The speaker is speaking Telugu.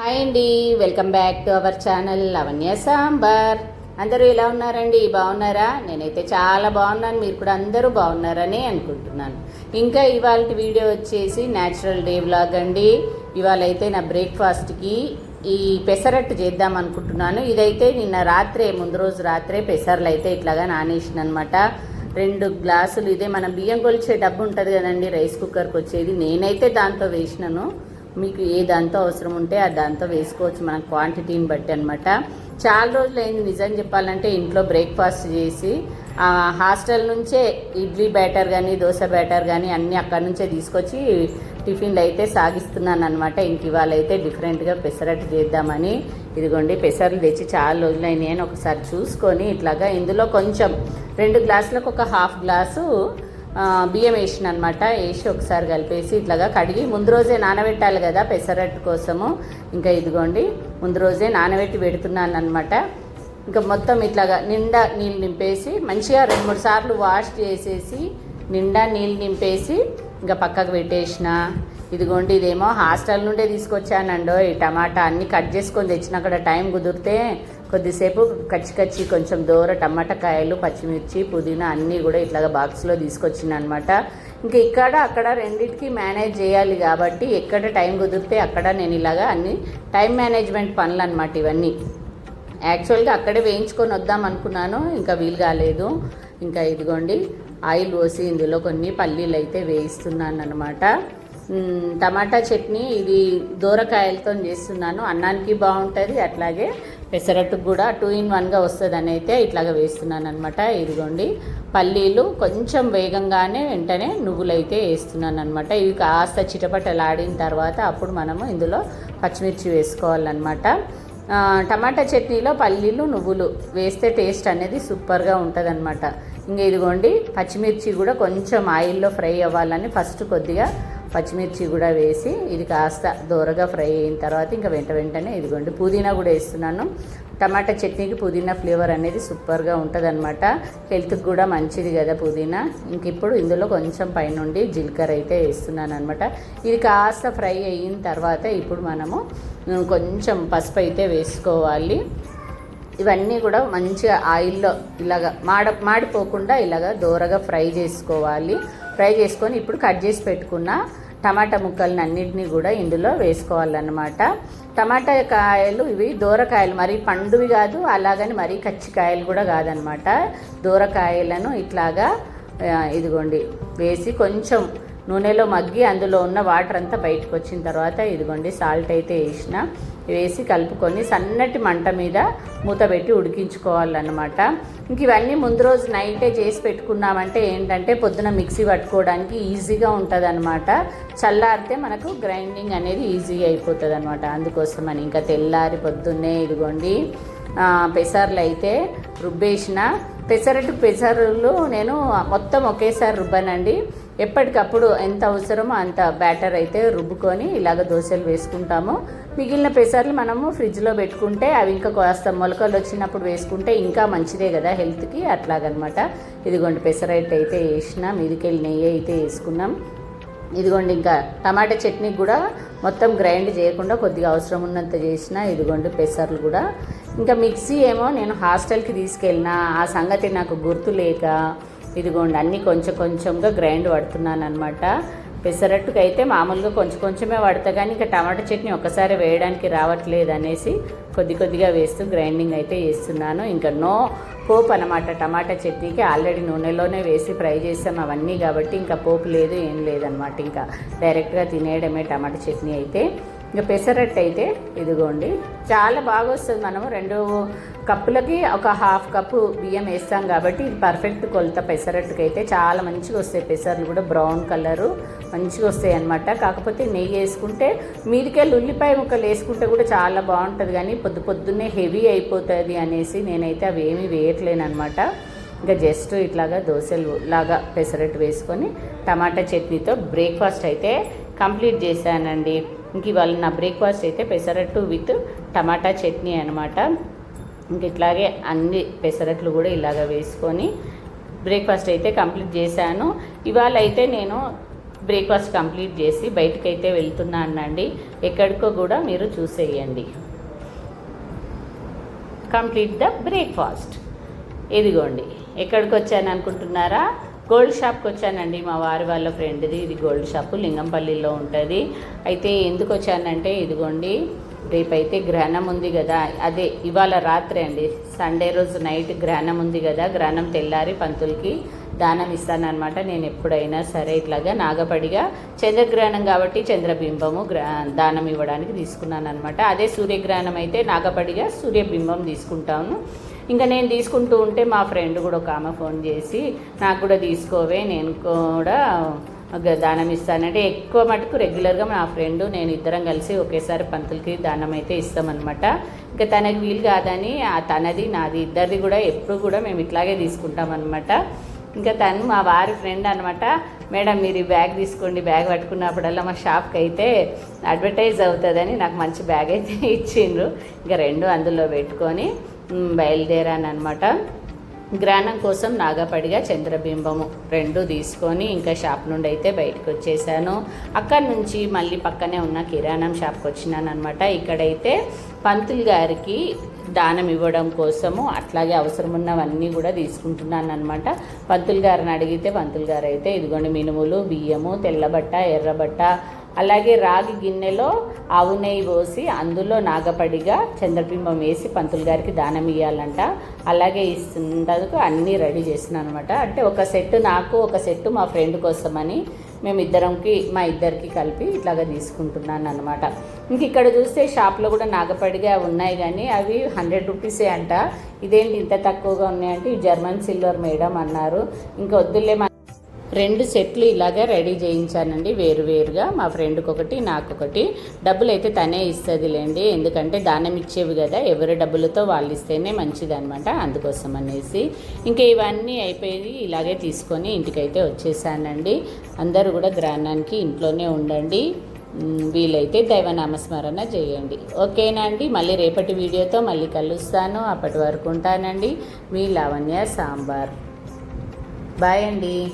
హాయ్ అండి welcome back to our channel Lavanya Sambar. అందరూ ఎలా ఉన్నారండి? బాగున్నారా? నేనైతే చాలా బాగున్నాను మీరు కూడా అందరూ బాగున్నారని అనుకుంటున్నాను. ఇంకా ఇవాళ వీడియో వచ్చేసి న్యాచురల్ డే వ్లాగ్ అండి. ఇవాళ అయితే నా బ్రేక్ఫాస్ట్కి ఈ పెసరట్టు చేద్దాం అనుకుంటున్నాను. ఇదైతే నిన్న రాత్రే ముందు రోజు రాత్రే పెసర్లు అయితే ఇట్లాగా నానేసిన అనమాట రెండు గ్లాసులు ఇదే మనం బియ్యం కొలిచే డబ్బు ఉంటుంది కదండి రైస్ కుక్కర్కి వచ్చేది. నేనైతే దాంతో వేసినాను. మీకు ఏ దాంతో అవసరం ఉంటే ఆ దాంతో వేసుకోవచ్చు. మన క్వాంటిటీని బట్టి అనమాట చాలా రోజులు అయింది నిజం చెప్పాలంటే ఇంట్లో బ్రేక్ఫాస్ట్ చేసి హాస్టల్ నుంచే ఇడ్లీ బ్యాటర్ కానీ దోశ బ్యాటర్ కానీ అన్నీ అక్కడి నుంచే తీసుకొచ్చి టిఫిన్లు అయితే సాగిస్తున్నాను అనమాట ఇంక ఇవాళ అయితే డిఫరెంట్గా పెసరట్టు చేద్దామని. ఇదిగోండి పెసర్లు తెచ్చి చాలా రోజులు అయినాయని ఒకసారి చూసుకొని ఇట్లాగా ఇందులో కొంచెం రెండు గ్లాసులకు ఒక హాఫ్ గ్లాసు బియ్యం వేసిన అనమాట వేసి ఒకసారి కలిపేసి ఇట్లాగా కడిగి ముందు రోజే నానబెట్టాలి కదా పెసరట్టు కోసము. ఇంకా ఇదిగోండి ముందు రోజే నానబెట్టి పెడుతున్నాను అనమాట ఇంకా మొత్తం ఇట్లాగా నిండా నీళ్ళు నింపేసి మంచిగా రెండు మూడు సార్లు వాష్ చేసేసి నిండా నీళ్ళు నింపేసి ఇంకా పక్కకు పెట్టేసిన. ఇదిగోండి ఇదేమో హాస్టల్ నుండే తీసుకొచ్చానండో ఈ టమాటా అన్నీ కట్ చేసుకొని తెచ్చిన. అక్కడ టైం కుదిరితే కొద్దిసేపు కచ్చి కచ్చి కొంచెం దూర టమాటా కాయలు పచ్చిమిర్చి పుదీనా అన్నీ కూడా ఇట్లాగా బాక్స్లో తీసుకొచ్చిన అనమాట ఇంకా ఇక్కడ అక్కడ రెండింటికి మేనేజ్ చేయాలి కాబట్టి ఎక్కడ టైం కుదిరితే అక్కడ నేను ఇలాగా అన్ని టైం మేనేజ్మెంట్ పనులు అనమాట ఇవన్నీ యాక్చువల్గా అక్కడే వేయించుకొని వద్దాం అనుకున్నాను ఇంకా వీలు కాలేదు. ఇంకా ఇదిగోండి ఆయిల్ పోసి ఇందులో కొన్ని పల్లీలు అయితే వేయిస్తున్నాను అనమాట టమాటా చట్నీ ఇది దూరకాయలతో చేస్తున్నాను. అన్నానికి బాగుంటుంది అట్లాగే పెసరట్టు కూడా టూ ఇన్ వన్గా వస్తుందని అయితే ఇట్లాగా వేస్తున్నాను అనమాట ఇదిగోండి పల్లీలు కొంచెం వేగంగానే వెంటనే నువ్వులు అయితే వేస్తున్నాను అనమాట ఇవి కాస్త చిటపటలాడిన తర్వాత అప్పుడు మనము ఇందులో పచ్చిమిర్చి వేసుకోవాలన్నమాట. టమాటా చట్నీలో పల్లీలు నువ్వులు వేస్తే టేస్ట్ అనేది సూపర్గా ఉంటుందన్నమాట. ఇంకా ఇదిగోండి పచ్చిమిర్చి కూడా కొంచెం ఆయిల్లో ఫ్రై అవ్వాలని ఫస్ట్ కొద్దిగా పచ్చిమిర్చి కూడా వేసి ఇది కాస్త దూరగా ఫ్రై అయిన తర్వాత ఇంకా వెంట వెంటనే ఇదిగోండి పుదీనా కూడా వేస్తున్నాను. టమాటా చట్నీకి పుదీనా ఫ్లేవర్ అనేది సూపర్గా ఉంటుంది అనమాట హెల్త్కి కూడా మంచిది కదా పుదీనా. ఇంక ఇప్పుడు ఇందులో కొంచెం పైనుండి జీలకర్ర అయితే వేస్తున్నాను అనమాట ఇది కాస్త ఫ్రై అయిన తర్వాత ఇప్పుడు మనము కొంచెం పసుపు అయితే వేసుకోవాలి. ఇవన్నీ కూడా మంచిగా ఆయిల్లో ఇలాగ మాడ మాడిపోకుండా ఇలాగ దూరగా ఫ్రై చేసుకోవాలి. ఫ్రై చేసుకొని ఇప్పుడు కట్ చేసి పెట్టుకున్న టమాటా ముక్కల్ని అన్నింటినీ కూడా ఇందులో వేసుకోవాలన్నమాట. టమాటా కాయలు ఇవి దూరకాయలు మరి పండువి కాదు అలాగని మరీ కచ్చికాయలు కూడా కాదనమాట దూరకాయలను ఇట్లాగా ఇదిగోండి వేసి కొంచెం నూనెలో మగ్గి అందులో ఉన్న వాటర్ అంతా బయటకు వచ్చిన తర్వాత ఇదిగోండి సాల్ట్ అయితే వేసిన వేసి కలుపుకొని సన్నటి మంట మీద మూత పెట్టి ఉడికించుకోవాలన్నమాట. ఇంక ఇవన్నీ ముందు రోజు నైటే చేసి పెట్టుకున్నామంటే ఏంటంటే పొద్దున మిక్సీ పట్టుకోవడానికి ఈజీగా ఉంటుంది అనమాట చల్లారితే మనకు గ్రైండింగ్ అనేది ఈజీగా అయిపోతుంది అనమాట అందుకోసం అని ఇంకా తెల్లారి పొద్దున్నే ఇదిగోండి పెసర్లు అయితే రుబ్బేసిన పెసరట్టు పెసర్లు నేను మొత్తం ఒకేసారి రుబ్బానండి. ఎప్పటికప్పుడు ఎంత అవసరమో అంత బ్యాటర్ అయితే రుబ్బుకొని ఇలాగ దోశలు వేసుకుంటాము. మిగిలిన పెసర్లు మనము ఫ్రిడ్జ్లో పెట్టుకుంటే అవి ఇంకా కాస్త మొలకలు వచ్చినప్పుడు వేసుకుంటే ఇంకా మంచిదే కదా హెల్త్కి అట్లాగనమాట. ఇదిగోండి పెసరైట్ అయితే వేసినాం ఇదికెళ్ళి నెయ్యి అయితే వేసుకున్నాం. ఇదిగోండి ఇంకా టమాటా చట్నీ కూడా మొత్తం గ్రైండ్ చేయకుండా కొద్దిగా అవసరం ఉన్నంత చేసిన ఇదిగోండి పెసర్లు కూడా. ఇంకా మిక్సీ ఏమో నేను హాస్టల్కి తీసుకెళ్ళిన ఆ సంగతి నాకు గుర్తు లేక ఇదిగోండి అన్నీ కొంచెం కొంచెంగా గ్రైండ్ పడుతున్నాను అనమాట పెసరట్టుకు అయితే మామూలుగా కొంచెం కొంచెమే పడతా కానీ ఇంకా టమాటా చట్నీ ఒక్కసారి వేయడానికి రావట్లేదు అనేసి కొద్ది కొద్దిగా వేస్తూ గ్రైండింగ్ అయితే చేస్తున్నాను. ఇంకా నో పోపు అనమాట టమాటా చట్నీకి ఆల్రెడీ నూనెలోనే వేసి ఫ్రై చేసాం అవన్నీ కాబట్టి ఇంకా పోపు లేదు ఏం లేదనమాట ఇంకా డైరెక్ట్గా తినేయడమే టమాటా చట్నీ అయితే. ఇంకా పెసరట్టు అయితే ఇదిగోండి. చాలా బాగా వస్తుంది మనము. రెండు కప్పులకి ఒక హాఫ్ కప్పు బియ్యం వేస్తాం కాబట్టి ఇది పర్ఫెక్ట్ కొలత పెసరట్టుకి అయితే చాలా మంచిగా వస్తాయి పెసర్లు కూడా. బ్రౌన్ కలరు మంచిగా వస్తాయి అనమాట కాకపోతే నెయ్యి వేసుకుంటే మీదికెళ్ళి ఉల్లిపాయ ముక్కలు వేసుకుంటే కూడా చాలా బాగుంటుంది కానీ పొద్దు పొద్దున్నే హెవీ అయిపోతుంది అనేసి నేనైతే అవి ఏమీ వేయట్లేను అనమాట ఇంకా జస్ట్ ఇట్లాగా దోశలు లాగా పెసరట్టు వేసుకొని టమాటా చట్నీతో బ్రేక్ఫాస్ట్ అయితే కంప్లీట్ చేశానండి. ఇంక ఇవాళ నా బ్రేక్ఫాస్ట్ అయితే పెసరట్టు విత్ టమాటా చట్నీ అనమాట ఇంక ఇట్లాగే అన్ని పెసరట్లు కూడా ఇలాగ వేసుకొని బ్రేక్ఫాస్ట్ అయితే కంప్లీట్ చేశాను. ఇవాళ అయితే నేను బ్రేక్ఫాస్ట్ కంప్లీట్ చేసి బయటకైతే వెళ్తున్నానండి ఎక్కడికో కూడా మీరు చూసేయండి. Complete the breakfast. ఇదిగోండి ఎక్కడికి వచ్చాను అనుకుంటున్నారా? గోల్డ్ షాప్కి వచ్చానండి. మా వారి వాళ్ళ ఫ్రెండ్ది. ఇది గోల్డ్ షాపు. లింగంపల్లిలో ఉంటుంది. అయితే ఎందుకు వచ్చానంటే ఇదిగోండి. రేపైతే గ్రహణం ఉంది కదా అదే ఇవాళ రాత్రి అండి. సండే రోజు నైట్ గ్రహణం ఉంది కదా గ్రహణం తెల్లారి పంతులకి దానం ఇస్తానన్నమాట. నేను ఎప్పుడైనా సరే ఇట్లాగా నాగపడిగా చంద్రగ్రహణం కాబట్టి చంద్రబింబము గ్ర దానం ఇవ్వడానికి తీసుకున్నాను అనమాట అదే సూర్యగ్రహణం అయితే నాగపడిగా సూర్యబింబం తీసుకుంటాను. ఇంకా నేను తీసుకుంటూ ఉంటే మా ఫ్రెండ్ కూడా ఒక ఆమె ఫోన్ చేసి నాకు కూడా తీసుకోవే నేను కూడా దానం ఇస్తానంటే ఎక్కువ మటుకు రెగ్యులర్గా మా ఫ్రెండ్ నేను ఇద్దరం కలిసి ఒకేసారి పంతులకి దానం అయితే ఇస్తామన్నమాట. ఇంకా తనకి వీలు కాదని ఆ తనది నాది ఇద్దరిది కూడా ఎప్పుడు కూడా మేము ఇట్లాగే తీసుకుంటాం అనమాట ఇంకా తను మా వారి ఫ్రెండ్ అనమాట మేడం మీరు ఈ బ్యాగ్ తీసుకోండి బ్యాగ్ పట్టుకున్నప్పుడల్లా మా షాప్కి అయితే అడ్వర్టైజ్ అవుతుందని నాకు మంచి బ్యాగ్ అయితే ఇచ్చిండ్రు. ఇంకా రెండు అందులో పెట్టుకొని బయలుదేరానమాట బయలుదేరాను అనమాట కోసం నాగపడిగా చంద్రబింబము రెండు తీసుకొని ఇంకా షాప్ నుండి అయితే బయటకు వచ్చేసాను అక్కడి నుంచి మళ్ళీ పక్కనే ఉన్న కిరాణం షాప్కి వచ్చినానమాట ఇక్కడైతే పంతులు గారికి దానం ఇవ్వడం కోసము అట్లాగే అవసరం ఉన్నవన్నీ కూడా తీసుకుంటున్నాను అనమాట పంతులు గారిని అడిగితే పంతులు గారు అయితే ఇదిగోండి మినుములు బియ్యము తెల్లబట్ట ఎర్రబట్ట అలాగే రాగి గిన్నెలో ఆవు నెయ్యి పోసి అందులో నాగపడిగా చంద్రబింబం వేసి పంతులు గారికి దానం ఇవ్వాలంట అలాగే ఇస్తున్నందుకు అన్నీ రెడీ చేసినాను అనమాట అంటే ఒక సెట్ నాకు ఒక సెట్ మా ఫ్రెండ్ కోసమని మేము ఇద్దరంకి మా ఇద్దరికి కలిపి ఇట్లాగా తీసుకుంటున్నాను అనమాట ఇంక ఇక్కడ చూస్తే షాప్లో కూడా నాగపడిగా ఉన్నాయి కానీ అవి హండ్రెడ్ రూపీసే అంట. ఇదేంటి ఇంత తక్కువగా ఉన్నాయంటే ఈ జర్మన్ సిల్వర్ మేడం అన్నారు. ఇంకా వద్దులే మా రెండు సెట్లు ఇలాగే రెడీ చేయించానండి వేరువేరుగా మా ఫ్రెండ్కి ఒకటి నాకు ఒకటి డబ్బులు అయితే తనే ఇస్తుందిలేండి. ఎందుకంటే దానం ఇచ్చేవి కదా ఎవరి డబ్బులతో వాళ్ళు ఇస్తేనే మంచిది అనమాట అందుకోసం అనేసి. ఇంకా ఇవన్నీ అయిపోయి ఇలాగే తీసుకొని ఇంటికైతే వచ్చేసానండి. అందరూ కూడా గ్రాండానికి ఇంట్లోనే ఉండండి. వీలైతే వీలైతే దైవనామస్మరణ చేయండి. ఓకేనా అండి? మళ్ళీ రేపటి వీడియోతో మళ్ళీ కలుస్తాను. అప్పటి వరకు ఉంటానండి. మీ లావణ్య సాంబార్. బాయ్ అండి.